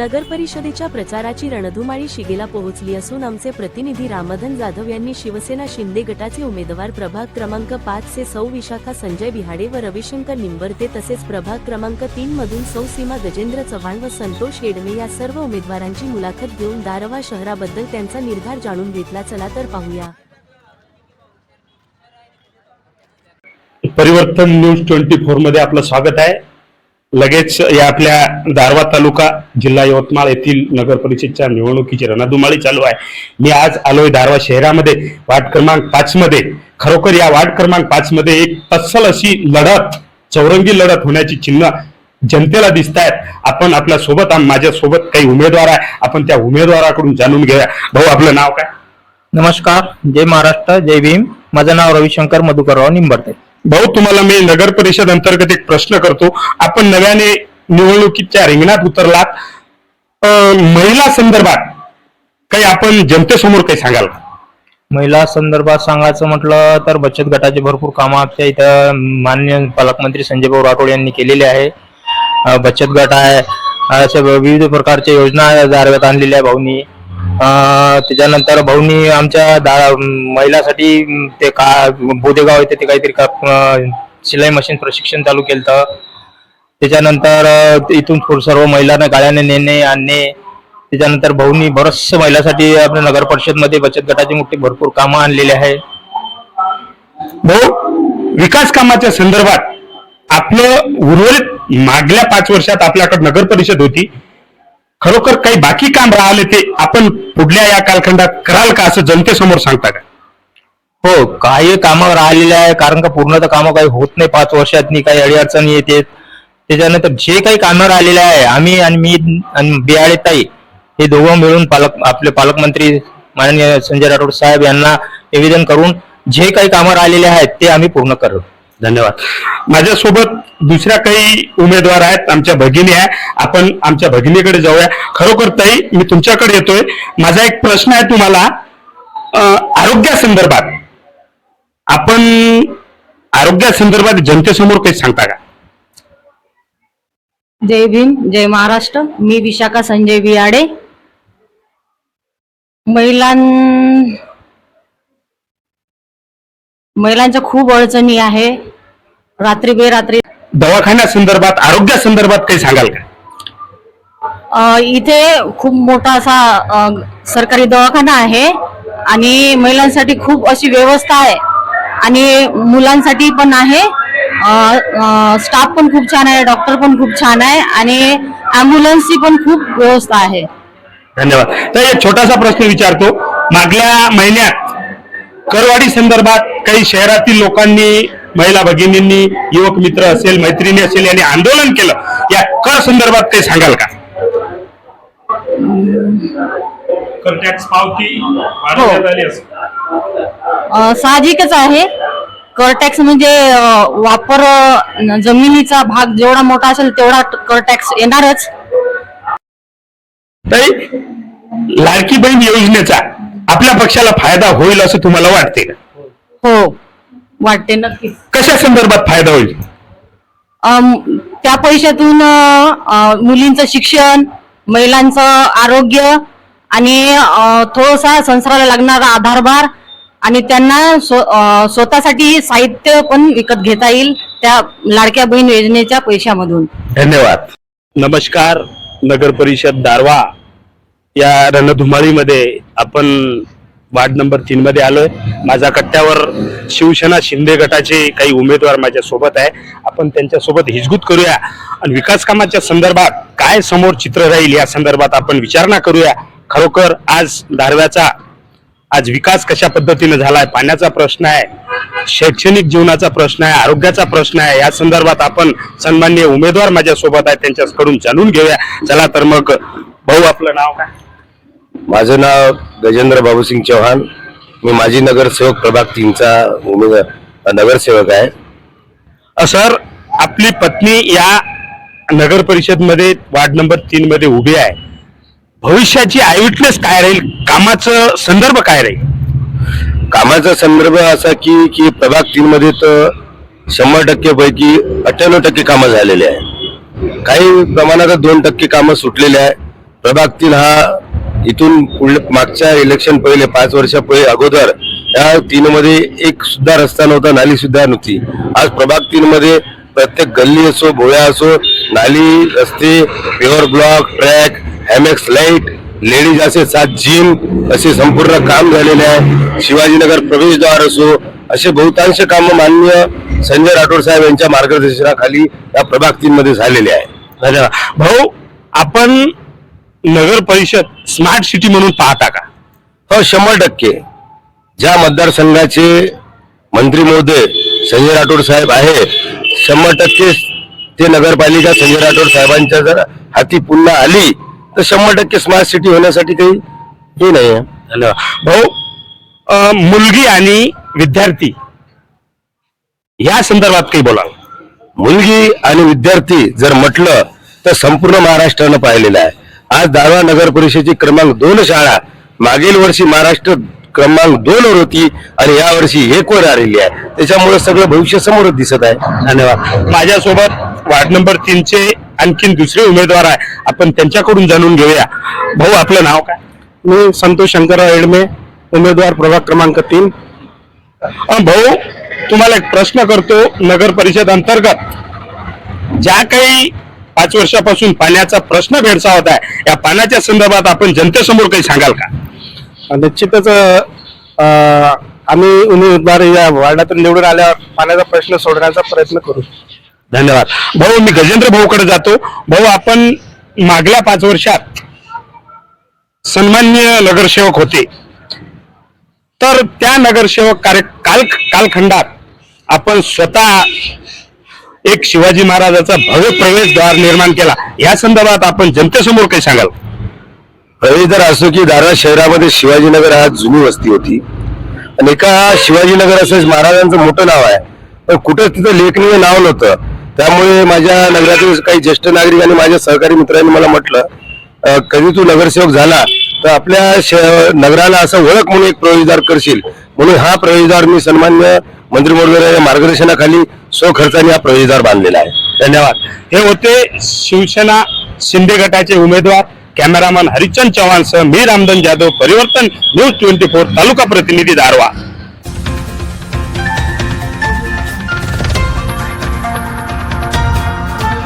नगर परिषदेच्या प्रचाराची रणधुमाळी शिगेला पोहोचली असून आमचे प्रतिनिधी रामधन जाधव यांनी शिवसेना शिंदे गटाचे उमेदवार प्रभाग क्रमांक पाच से सौ विशाखा संजय बिहाडे व रविशंकर निंबरते तसेच प्रभाग क्रमांक तीन मधून सौ सीमा गजेंद्र चव्हाण व संतोष येडमे या सर्व उमेदवारांची मुलाखत घेऊन दारवा शहराबद्दल त्यांचा निर्धार जाणून घेतला. चला तर पाहूया. परिवर्तन न्यूज ट्वेंटी फोरमध्ये आपलं स्वागत आहे. लगेच या आपल्या दारवा तालुका जिल्हा यवतमाळ येथील नगर परिषदच्या निवडणुकीची रणधुमाळी चालू आहे. मी आज आलोय दारवा शहरामध्ये. वार्ड क्रमांक पाच मध्ये. खरोखर या वार्ड क्रमांक पाच मध्ये एक तत्सल अशी लढत चौरंगी लढत होण्याची चिन्ह जनतेला दिसत आहेत आपण आपल्यासोबत माझ्या सोबत काही उमेदवार आहे. आपण त्या उमेदवाराकडून जाणून घेऊया. भाऊ आपलं नाव काय? नमस्कार. जय महाराष्ट्र जय भीम. माझं नाव रविशंकर मधुकरराव निंबरते. भाऊ तुम्हाला मी नगर परिषद अंतर्गत एक प्रश्न करतो. आपण नव्याने निवडणुकीच्या रिंगणात उतरलात. महिला संदर्भात काही आपण जनतेसमोर काही सांगाल महिला संदर्भात सांगायचं म्हटलं तर बचत गटाचे भरपूर कामं आमच्या इथं मान्य पालकमंत्री संजय भाऊ राठोड यांनी केलेले आहे. बचत गट आहे. अशा विविध प्रकारच्या योजना जारव्यात आणलेल्या आहे भाऊनी. त्याच्यानंतर भाऊनी आमच्या दा महिलासाठी ते का बोदेगाव येथे ते काहीतरी का शिलाई मशीन प्रशिक्षण चालू केलं त्याच्यानंतर इथून थोडं सर्व महिलांना गाड्याने नेणे आणणे. त्याच्यानंतर भाऊनी बरचशा महिलांसाठी आपल्या नगर परिषदमध्ये बचत गटाची मोठी भरपूर कामं आणलेली आहे. भाऊ विकास कामाच्या संदर्भात आपलं उर्वरित मागल्या पाच वर्षात आपल्याकडे नगर परिषद होती. खरोखर काही बाकी काम राहिले ते आपण पुढल्या या कालखंडात कराल का असं जनतेसमोर सांगता का? हो काही कामं राहिलेले आहे कारण का पूर्ण तर कामं काही होत नाही. पाच वर्षात काही अडीअडचणी येते. त्याच्यानंतर जे काही कामं राहिलेले आहे आम्ही आणि मी आणि बियाळे ताई हे दोघं मिळून पालक आपले पालकमंत्री माननीय संजय राठोड साहेब यांना निवेदन करून जे काही कामं राहिलेले आहेत ते आम्ही पूर्ण करू. धन्यवाद. माझ्यासोबत दुसऱ्या काही उमेदवार आहेत आमच्या भगिनी आहे आपण आमच्या भगिनीकडे जाऊया. खरोखर ताई मी तुमच्याकडे येतोय. माझा एक प्रश्न आहे तुम्हाला. आरोग्यासंदर्भात आपण आरोग्यासंदर्भात जनतेसमोर काही सांगता का? जय भीम जय महाराष्ट्र. मी विशाखा संजय बियाडे. महिलां महिलांच्या खूप अडचणी आहे. रात्री बेरात्री. दवाखान्यासंदर्भात आरोग्यासंदर्भात काही सांगाल का? अ, इथे खूप मोठा असा अ, सरकारी दवाखाना आहे आणि महिलांसाठी खूप अशी व्यवस्था आहे आणि मुलांसाठी पण आहे. स्टाफ पण खूप छान आहे डॉक्टर पण खूप छान आहे आणि अँब्युलन्सची पण खूप व्यवस्था आहे. धन्यवाद. तर एक छोटासा प्रश्न विचारतो. मागल्या महिन्यात करवाढी संदर्भात काही शहरातील लोकांनी महिला भगिनींनी युवक मित्र असेल मैत्रिणी असेल यांनी आंदोलन केलं. या कर संदर्भात काही सांगाल का? कर टॅक्स पावती. अ, साहजिकच आहे. कर टॅक्स म्हणजे वापर जमिनीचा भाग जेवढा मोठा असेल तेवढा कर टॅक्स येणारच. ताई, लाडकी बहीण योजनेचा आपल्या पक्षाला फायदा होईल असं तुम्हाला वाटते हो. वाटते नक्कीच. कशा संदर्भात फायदा होईल? अम, त्या पैशातून अ, अ, मुलींचं शिक्षण महिलांचं आरोग्य आणि अ, थोडासा संसाराला लागणारा आधारभार आणि त्यांना स्व- अ, स्वतःसाठी साहित्य पण विकत घेता येईल त्या लाडक्या बहीण योजनेच्या पैशामधून. धन्यवाद. नमस्कार नगर परिषद दारवा या रणधुमाळीमध्ये आपण वार्ड नंबर तीन मध्ये आलोय. माझ्या कट्ट्यावर शिवसेना शिंदे गटाचे काही उमेदवार माझ्या सोबत आहे. आपण त्यांच्यासोबत हिजगुत हिजगूत करूया. आणि विकास कामाच्या संदर्भात काय समोर चित्र राहील या संदर्भात आपण विचारणा करूया. खरोखर आज दारव्याचा आज विकास कशा पद्धतीने झालाय? पाण्याचा प्रश्न आहे शैक्षणिक जीवनाचा प्रश्न आहे आरोग्याचा प्रश्न आहे. या संदर्भात आपण सन्मान्य उमेदवार माझ्या सोबत आहेत त्यांच्याकडून जाणून घेऊया. चला तर मग भाऊ आपलं नाव काय? माझं नाव गजेंद्र बाबूसिंग चौहान. मी माजी नगरसेवक प्रभाग तीनचा उमेदवार नगरसेवक आहे. अ, सर आपली पत्नी या नगर परिषदमध्ये वार्ड नंबर तीन मध्ये उभी आहे. भविष्याची आयविटनेस काय राहील? कामाचं संदर्भ काय राहील? कामाचा संदर्भ असा की की प्रभाग तीन मध्ये तर शंभर टक्के पैकी अठ्ठ्याण्णव टक्के कामं झालेले आहे. काही प्रमाणात दोन टक्के कामं सुटलेले आहे. प्रभाग तीन हा इथून पुढल्या मागच्या इलेक्शन पहिले पाच वर्षा पहिले अगोदर या तीनमध्ये एक सुद्धा रस्ता नव्हता नाली सुद्धा नव्हती. आज प्रभाग तीनमध्ये प्रत्येक गल्ली असो भोळ्या असो नाली रस्ते प्युअर ब्लॉक ट्रॅक हॅमेक्स लाइट लेडीज असे सात जिम असे संपूर्ण काम झालेले आहे. शिवाजीनगर प्रवेशद्वार असो असे बहुतांश कामं माननीय संजय राठोड साहेब यांच्या मार्गदर्शनाखाली या प्रभाग तीनमध्ये झालेले आहे. धन्यवाद. भाऊ आपण नगर परिषद स्मार्ट सिटी म्हणून पाहता का? हो शंभर टक्के. ज्या मतदारसंघाचे मंत्री महोदय संजय राठोड साहेब आहे शंभर टक्के ते नगरपालिका संजय राठोड साहेबांच्या जर हाती पुन्हा आली तर शंभर टक्के स्मार्ट सिटी होण्यासाठी काही हे नाही आहे. भाऊ अं, मुलगी आणि विद्यार्थी या संदर्भात काही बोला. मुलगी आणि विद्यार्थी जर म्हटलं तर संपूर्ण महाराष्ट्रानं पाहिलेलं आहे. आज दारवा नगर परिषदेची क्रमांक दोन शाळा मागील वर्षी महाराष्ट्र क्रमांक दोन वर होती आणि या वर्षी एक वर आलेली आहे? त्याच्यामुळे सगळं भविष्य समोरच दिसत आहे. धन्यवाद. माझ्यासोबत वार्ड नंबर तीनचे आणखीन दुसरे उमेदवार आहे. आपण त्यांच्याकडून जाणून घेऊया. भाऊ आपलं नाव काय? मी संतोष शंकरराव एडमे उमेदवार प्रभाग क्रमांक तीन. भाऊ तुम्हाला एक प्रश्न करतो नगर परिषद अंतर्गत. ज्या काही पाच वर्षापासून पाण्याचा प्रश्न भेडसावत आहे. या पाण्याच्या संदर्भात आपण जनतेसमोर काही सांगाल का? निश्चितच आम्ही उमेदवार या वार्डातून निवडून आल्यावर पाण्याचा प्रश्न सोडण्याचा प्रयत्न करू. धन्यवाद. भाऊ मी गजेंद्र भाऊकडे जातो. भाऊ आपण मागल्या पाच वर्षात सन्मान्य नगरसेवक होते. तर त्या नगरसेवक कार्य काल कालखंडात आपण स्वतः एक शिवाजी महाराजाचा भव्य प्रवेशद्वार निर्माण केला. या संदर्भात आपण जनतेसमोर काही सांगाल? प्रवेशद्वार असो की दारा शहरामध्ये शिवाजीनगर हा जुनी वस्ती होती. आणि एका शिवाजीनगर असं महाराजांचं मोठं नाव आहे. पण कुठंच तिथं लेखनीय नाव नव्हतं. त्यामुळे माझ्या नगरातील काही ज्येष्ठ नागरिक आणि माझ्या सहकारी मित्रांनी मला म्हटलं कधी तू नगरसेवक झाला? तर आपल्या नगराला असं ओळख म्हणून एक प्रवेशद्वार करशील. म्हणून हा प्रवेशद्वार मी सन्मान्य मंत्री महोदयांच्या मार्गदर्शनाखाली स्वखर्चाने हा प्रवेशद्वार बांधलेला आहे. धन्यवाद. हे होते शिवसेना शिंदे गटाचे उमेदवार कॅमेरामॅन हरिचंद चव्हाण सह मी रामधन जाधव परिवर्तन न्यूज ट्वेंटी फोर तालुका प्रतिनिधी दारवा